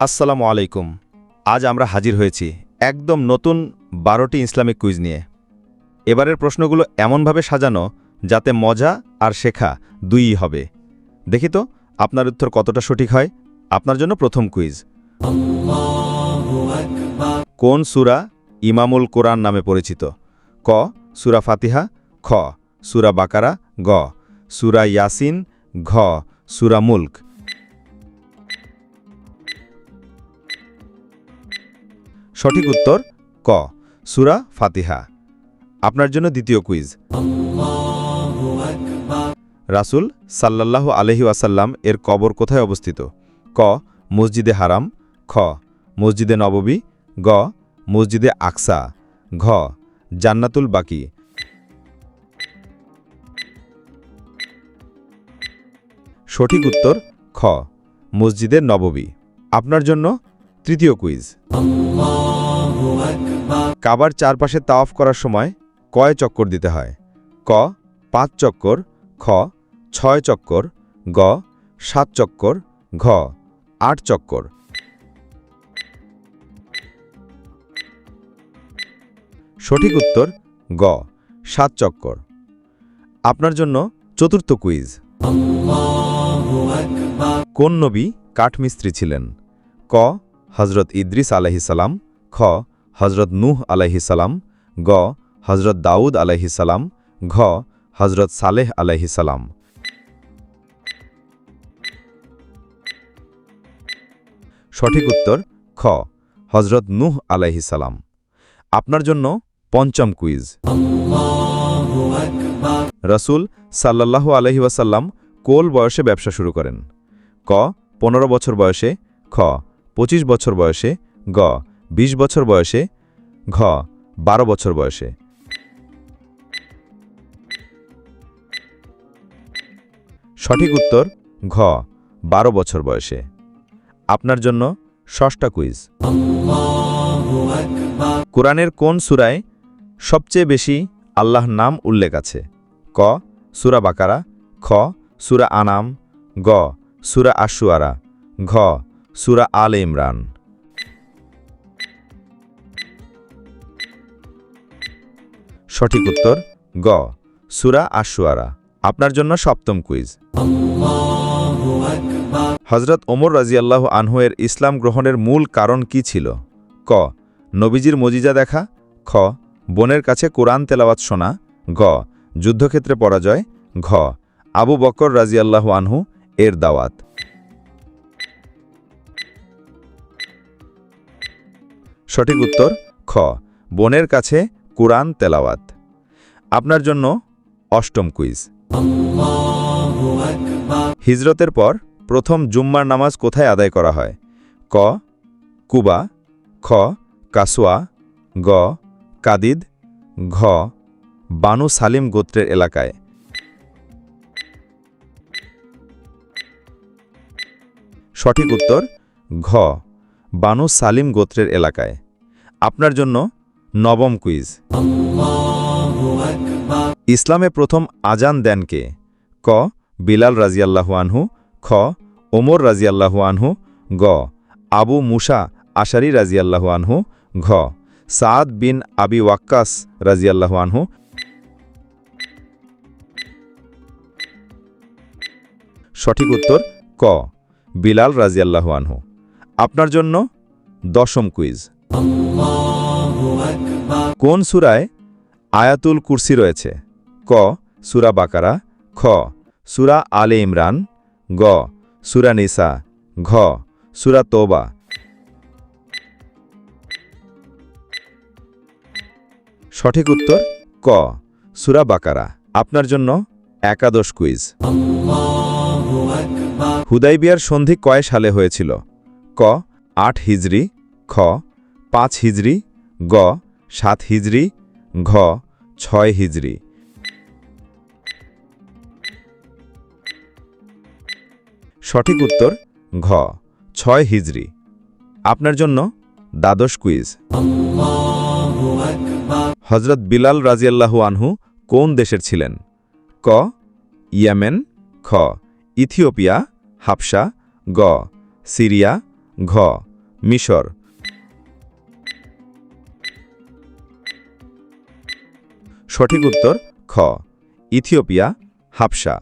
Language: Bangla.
আসসালামু আলাইকুম। আজ আমরা হাজির হয়েছি একদম নতুন বারোটি ইসলামিক কুইজ নিয়ে। এবারের প্রশ্নগুলো এমনভাবে সাজানো যাতে মজা আর শেখা দুইই হবে। দেখি তো, আপনার উত্তর কতটা সঠিক হয়? আপনার জন্য প্রথম কুইজ। কোন সুরা ইমামুল কোরআন নামে পরিচিত? ক, সুরা ফাতিহা, খ, সুরা বাকারা, গ, সুরা ইয়াসিন, ঘ, সুরা মুল্ক। সঠিক উত্তর, ক, সুরা ফাতিহা। আপনার জন্য দ্বিতীয় কুইজ। রাসুল সাল্লাল্লাহ আলহি ওয়াসাল্লাম এর কবর কোথায় অবস্থিত? ক, মসজিদে হারাম। খ, মসজিদে নববী। গ, মসজিদে আকসা। ঘ, জান্নাতুল বাকি। সঠিক উত্তর, খ মসজিদের নববী। আপনার জন্য তৃতীয় কুইজ। কাবার চারপাশে তাওয়াফ করার সময় কয় চক্কর দিতে হয়? ক, পাঁচ চক্কর, খ, ছয় চক্কর, গ, সাত চক্কর, ঘ, আট চক্কর। সঠিক উত্তর, গ, সাত চক্কর। আপনার জন্য চতুর্থ কুইজ। কোন নবী কাঠমিস্ত্রি ছিলেন? ক হজরত ইদ্রিস আলাহিসাল্লাম খ হজরত নূহ আলাইহিসাল্লাম গ হজরত দাউদ আলাইহিসাল্লাম ঘ হজরত সালেহ আলাইহিসাল্লাম সঠিক উত্তর, খ হজরত নূহ আলাইহিসাল্লাম আপনার জন্য পঞ্চম কুইজ। রসুল সাল্লাল্লাহু আলহি ওয়াসাল্লাম কোল বয়সে ব্যবসা শুরু করেন। ক, পনেরো বছর বয়সে, খ ২৫ বছর বয়সে, গ ২০ বছর বয়সে, ঘ ১২ বছর বয়সে। সঠিক উত্তর, ঘ ১২ বছর বয়সে। আপনার জন্য ষষ্ঠা কুইজ। কোরআনের কোন সুরায় সবচেয়ে বেশি আল্লাহর নাম উল্লেখ আছে? ক, সুরা বাকারা, খ, সুরা আনাম, গ, সুরা আশুয়ারা ঘ, সুরা আল ইমরান সঠিক উত্তর গ, সুরা আশুয়ারা আপনার জন্য সপ্তম কুইজ। হজরত ওমর রাজিয়াল্লাহ আনহুয়ের ইসলাম গ্রহণের মূল কারণ কি ছিল? ক, নবীজির মজিজা দেখা। খ, বোনের কাছে কোরআন তেলাওয়াত শোনা। গ, যুদ্ধক্ষেত্রে পরাজয়। ঘ, আবু বকর রাজিয়াল্লাহ আনহু এর দাওয়াত। সঠিক উত্তর, খ, বোনের কাছে কোরআন তেলাওয়াত। আপনার জন্য অষ্টম কুইজ। হিজরতের পর প্রথম জুম্মার নামাজ কোথায় আদায় করা হয়? ক, কুবা, খ, কাসোয়া, গ, কাদিদ, ঘ, বানু সালিম গোত্রের এলাকায়। সঠিক উত্তর, ঘ, বানু সালিম গোত্রের এলাকায়। আপনার জন্য নবম কুইজ। ইসলামে প্রথম আজান দেন কে? ক, বিলাল রাজিয়াল্লাহু আনহু, খ, ওমর রাজিয়াল্লাহু আনহু, গ, আবু মুসা আশারি রাজিয়াল্লাহু আনহু, ঘ সাদ বিন আবি ওয়াক্কাস রাজিয়াল্লাহু আনহু। সঠিক উত্তর, ক, বিলাল রাজিয়াল্লাহু আনহু। আপনার জন্য দশম কুইজ। কোন সুরায় আয়াতুল কুরসি রয়েছে? ক, সুরা বাকারা, খ, সুরা আলে ইমরান, গ, সুরা নিসা, ঘ, সুরা তোবা। সঠিক উত্তর, ক, সুরা বাকারা। আপনার জন্য একাদশ কুইজ। হুদাইবিয়ার সন্ধি কয় সালে হয়েছিল? ক, আট হিজরি, খ, পাঁচ হিজরি গ, সাত হিজরি, ঘ, ছয় হিজরি। সঠিক উত্তর, ঘ, ছয় হিজরি। আপনার জন্য দ্বাদশ কুইজ। হজরত বিলাল রাজিয়াল্লাহু আনহু কোন দেশের ছিলেন? ক, ইয়েমেন, খ, ইথিওপিয়া হাবসা গ, সিরিয়া, ঘ, মিশর। সঠিক উত্তর খ ইথিওপিয়া হাবশা